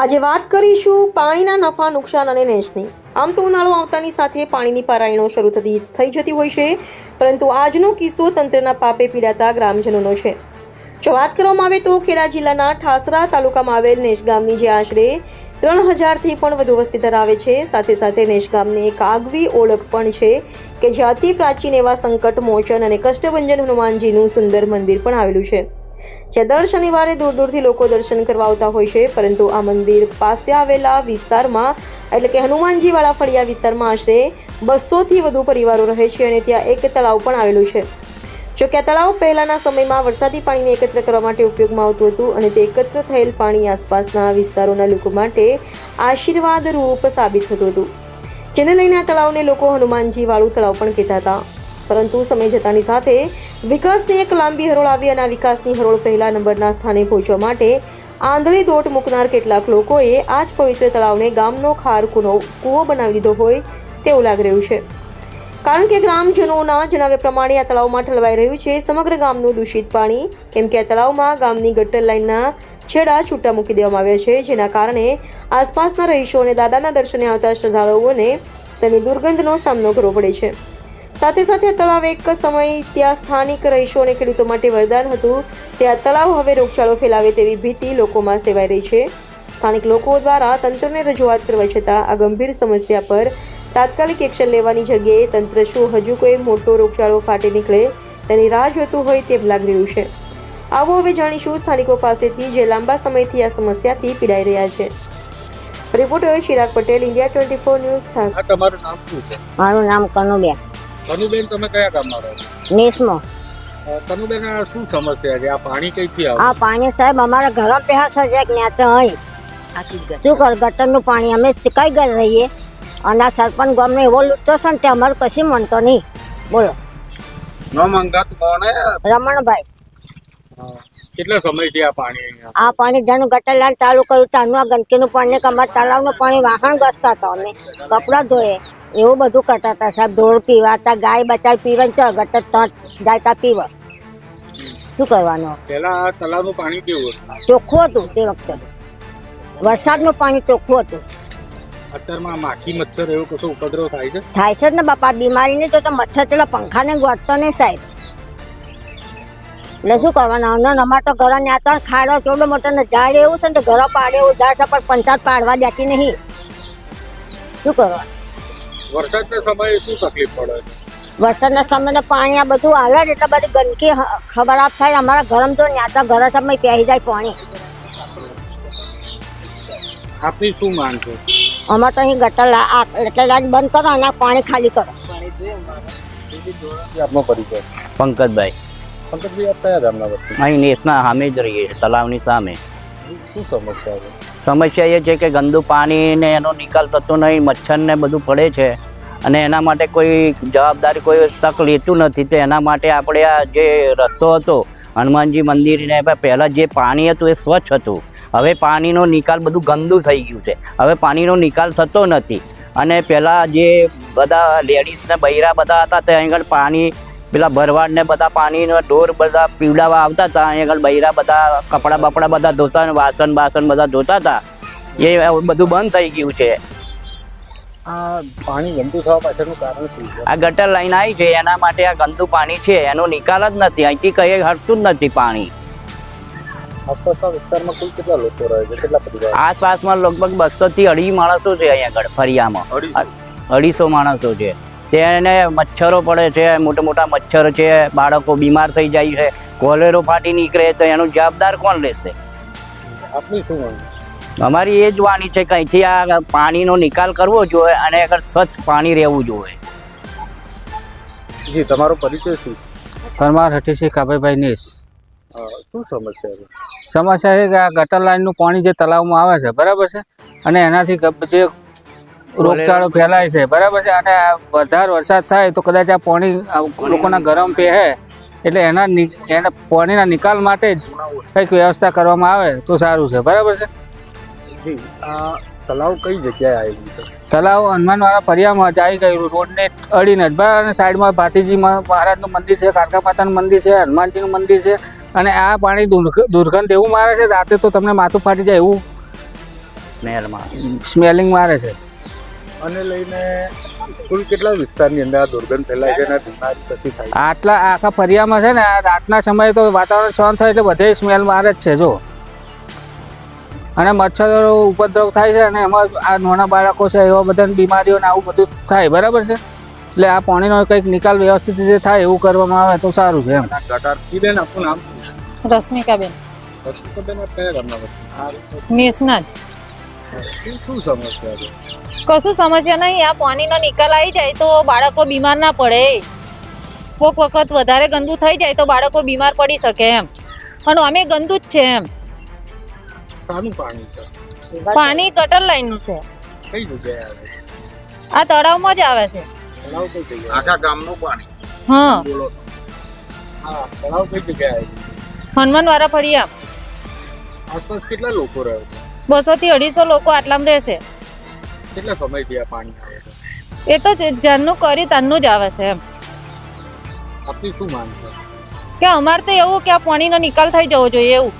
આજે વાત કરીશું પાણીના નફા, નુકસાન અને નેશની. આમ તો ઉનાળો આવતાની સાથે પાણીની પારાયણો શરૂ થતી થઈ જતી હોય છે, પરંતુ આજનો કિસ્સો તંત્રના પાપે પીડાતા ગ્રામજનોનો છે. જો વાત કરવામાં આવે તો ખેડા જિલ્લાના ઠાસરા તાલુકામાં આવેલ નેશ ગામની જે આશરે ત્રણ હજારથી પણ વધુ વસ્તી ધરાવે છે, સાથે સાથે નેશ ગામની એક આગવી ઓળખ પણ છે કે જે અતિ પ્રાચીન એવા સંકટ, મોચન અને કષ્ટભંજન હનુમાનજીનું સુંદર મંદિર પણ આવેલું છે. જે દર શનિવારે દૂર દૂરથી લોકો દર્શન કરવા આવતા હોય છે, પરંતુ આ મંદિર પાસે આવેલા વિસ્તારમાં, એટલે કે હનુમાનજીવાળા ફળિયા વિસ્તારમાં આશરે બસોથી વધુ પરિવારો રહે છે અને ત્યાં એક તળાવ પણ આવેલું છે. જો કે આ તળાવ પહેલાંના સમયમાં વરસાદી પાણીને એકત્ર કરવા માટે ઉપયોગમાં આવતું હતું અને તે એકત્ર થયેલ પાણી આસપાસના વિસ્તારોના લોકો માટે આશીર્વાદ રૂપ સાબિત થતું હતું. જેને લઈને આ તળાવને લોકો હનુમાનજી વાળું તળાવ પણ કહેતા હતા. પરંતુ સમય જતાની સાથે વિકાસની એક લાંબી હરોળ આવી અને આ વિકાસની હરોળ પહેલા નંબરના સ્થાને પહોંચવા માટે આંધળી દોટ મૂકનાર કેટલાક લોકોએ આ જ પવિત્ર તળાવને ગામનો ખાર કૂનો કૂવો બનાવી દીધો હોય તેવું લાગી રહ્યું છે. કારણ કે ગ્રામજનોના જણાવ્યા પ્રમાણે આ તળાવમાં ઠલવાઈ રહ્યું છે. સમગ્ર ગામનું દૂષિત પાણી, કેમ કે આ તળાવમાં ગામની ગટર લાઇનના છેડા છૂટા મૂકી દેવામાં આવ્યા છે, જેના કારણે આસપાસના રહીશો અને દાદાના દર્શને આવતા શ્રદ્ધાળુઓને તેની દુર્ગંધનો સામનો કરવો પડે છે. સાથે સાથે આ તળાવ એક સમય ત્યાં સ્થાનિક રહીશો અને ખેડૂતો માટે વરદાન હતું. ત્યાં તળાવ હવે રોગચાળો ફેલાવે તેવી ભીતિ લોકોમાં સેવાઈ રહી છે. સ્થાનિક લોકો દ્વારા તંત્રને રજૂઆત કરવા છતાં આ ગંભીર સમસ્યા પર તાત્કાલિક એક્શન લેવાની જગ્યાએ તંત્ર શું હજુ કોઈ મોટો રોગચાળો ફાટી નીકળે તેની રાહ જોતું હોય તેમ લાગી રહ્યું છે. આવો હવે જાણીશું સ્થાનિકો પાસેથી જે લાંબા સમયથી આ સમસ્યાથી પીડાઈ રહ્યા છે. Reporter Chirag Patel India twenty four news તમારું નામ શું છે? મારું નામ કનુબેન. કનુબેન તમે કયા ગામમાં રહો નેસમો તનુબેન આ શું સમસ્યા છે? આ પાણી કઈથી આવે? આ પાણી સાહેબ અમારા ઘર પહેલા સજે કે ત્યાં તો અહીં શું કર ગટરનું પાણી અમે કઈ ઘર રહીએ? અને આ સરપંચ ગામને એવો લૂંટતો છે ને તે અમારે કશી મનતો નહીં. બોલો. નો મંગાત કોને રમણભાઈ. કેટલા સમયથી આ પાણી આ પાણી જેનું ગટર લાલ ચાલુ કર્યું ત્યાંનું આ ગંદકીનું પાણી અમારા તળાવનું પાણી વાહણ ઘસતા હતા અમે. કપડાં ધોએ એવું બધું કરતા હતા સાહેબ. ધોળ પીવાતા ગાય બચાવી પીવે ને તો ગટર ત્યાં જાય તા પીવે. શું કરવાનું? પેલા આ તળાવનું પાણી કેવું ચોખ્ખું હતું તે વખતે. વરસાદનું પાણી ચોખ્ખું હતું. અત્યારમાં માખી મચ્છર એવો કશો ઉપદ્રવ થાય છે? થાય છે ને બાપા બીમારી નહીં તો મચ્છર મચ્છર પેલા પંખાને ગોઠતો નહીં સાહેબ. એટલે શું કરવાનું? અમને અમારે તો ઘર ને તો ખાડો ચોડો મોટો ને ઝાડ એવું છે ને ઘરો પાડે એવું ઝાડ છે પણ પંચાયત પાડવા દેતી નહીં. શું કરવાનું? વરસાદના સમયે શું તકલીફ પડે? છે વરસાદના સમયે પાણી આ બધું હાલે જ એટલે બધી ગંદકી ખબર આપ થાય અમારા ગરમ તો ન્યાતા ઘર સમય પહેરી જાય પાણી. આપની શું માંગ છે? અમારે તો અહીં ગટર લા- આ એટલે લાઈન બંધ કરો અને પાણી ખાલી કરો. આપનો પરિચય. પંકજભાઈ. પંકજભાઈ આપ કયા ગામના વતની? અહીં નેસના સામે જ રહીએ છીએ તલાવની સામે. શું સમસ્યા છે? સમસ્યા એ છે કે ગંદુ પાણી ને એનો નિકાલ થતો નહીં મચ્છર ને બધું પડે છે. અને એના માટે કોઈ જવાબદારી, કોઈ તક લેતું નથી. તો એના માટે આપણે આ જે રસ્તો હતો, હનુમાનજી મંદિરને પહેલાં જે પાણી હતું એ સ્વચ્છ હતું. હવે પાણીનો નિકાલ બધું ગંદુ થઈ ગયું છે. હવે પાણીનો નિકાલ થતો નથી. અને પહેલાં જે બધા લેડીઝને બૈરા બધા હતા તે આગળ પાણી પેલા ભરવાડ ને બધા પાણીનો ઢોર બધા પીવડાવવા આવતા હતા. અહીં આગળ બૈરા બધા કપડાં બપડા બધા ધોતા અને વાસણ બાસણ બધા ધોતા હતા. એ બધું બંધ થઈ ગયું છે. આ પાણી ગંદુ થવા પાછળનું કારણ શું છે? આ ગટર લાઈન આવી છે. એના માટે આ ગંદુ પાણી છે. એનો નિકાલ જ નથી. અહીંથી કઈ હટતું જ નથી પાણી. આસપાસના વિસ્તારમાં કુલ કેટલા લોકો રહે છે? કેટલા પરિવાર? આસપાસમાં લગભગ બસો થી અઢી માણસો છે અહીં આગળ ફરિયામાં. અઢીસો માણસો છે. તેને મચ્છરો પડે છે મોટા મોટા મચ્છર છે બાળકો બીમાર થઈ જાય છે કોલેરો ફાટી નીકળે તો એનું જવાબદાર કોણ લેશે આપની શું અમારી એ જ વાણી છે કે અહીંથી આ પાણીનો નિકાલ કરવો જોઈએ અને આગળ સ્વચ્છ પાણી રહેવું જોઈએ. જી તમારો પરિચય શું છે? પરમાર હઠીસિંહ કાભાઈભાઈ નેસ. શું સમસ્યા છે? સમસ્યા છે કે આ ગટર લાઈનનું પાણી જે તલાવમાં આવે છે બરાબર છે? અને એનાથી જે રોગચાળો ફેલાય છે. બરાબર છે? અને આ વધારે વરસાદ થાય તો કદાચ આ પાણી લોકોના ગરમ પહે. એટલે એના એના પાણીના નિકાલ માટે જ કંઈક વ્યવસ્થા કરવામાં આવે તો સારું છે. બરાબર છે? તલાવ કઈ જગ્યાએ આવેલું છે? તલાવ હનુમાનવાળા ફરિયામાં જ આવી ગયું રોડને અડીને જ. બરાબર? અને સાઈડમાં ભાતીજી મહારાજનું મંદિર છે કારકા માતાનું મંદિર છે હનુમાનજીનું મંદિર છે. અને આ પાણી દુર્ગ- દુર્ગંધ એવું મારે છે રાતે તો તમને માથું ફાટી જાય એવું સ્મેલિંગ મારે છે. અને લઈને કુલ કેટલા વિસ્તારની અંદર આ દુર્ગંધ ફેલાય છે અને બીમારી કશી થાય આટલા આખા ફરિયામાં છે ને આ રાતના સમયે તો વાતાવરણ શાંત થાય એટલે બધે સ્મેલ મારે જ છે જો. અને મચ્છરો ઉપદ્રવ થાય છે અને એમાં આ નાના બાળકો છે એવા બધા બીમારીઓને આવું બધું થાય બરાબર છે? એટલે આ પાણીનો કંઈક નિકાલ વ્યવસ્થિત રીતે થાય એવું કરવામાં આવે તો સારું છે એમ. બેન આપનું નામ? રશ્મિકાબેન. રશ્મિકાબેન કયા ગામના વતની? શું સમસ્યા છે? કશું સમસ્યા નહીં. આ પાણીનો નિકાલ આવી જાય તો બાળકો બીમાર ના પડે. કોક વખત વધારે ગંદુ થઈ જાય તો બાળકો બીમાર પડી શકે એમ. અને અમે ગંદુ જ છે એમ. સાનું પાણી છે? પાણી ગટર લાઈનનું છે. કઈ જગ્યાએ આવે? આ તળાવમાં જ આવે છે. તળાવ કઈ જગ્યાએ આખા ગામનું પાણી. હા. હા તળાવ કઈ જગ્યાએ આવે છે? હનુમાનવાળા ફળિયા. આસપાસ કેટલા લોકો રહે છે? બસો થી અઢીસો લોકો આટલામાં રહેશે. કેટલા સમયથી આ પાણી આવે છે? એ તો જ- જ્યારનું કરી તનનું જ આવે છે એમ. આપની શું માંગ છે? કે અમારે તો એવું કે આ પાણીનો નિકાલ થઈ જવો જોઈએ એવું.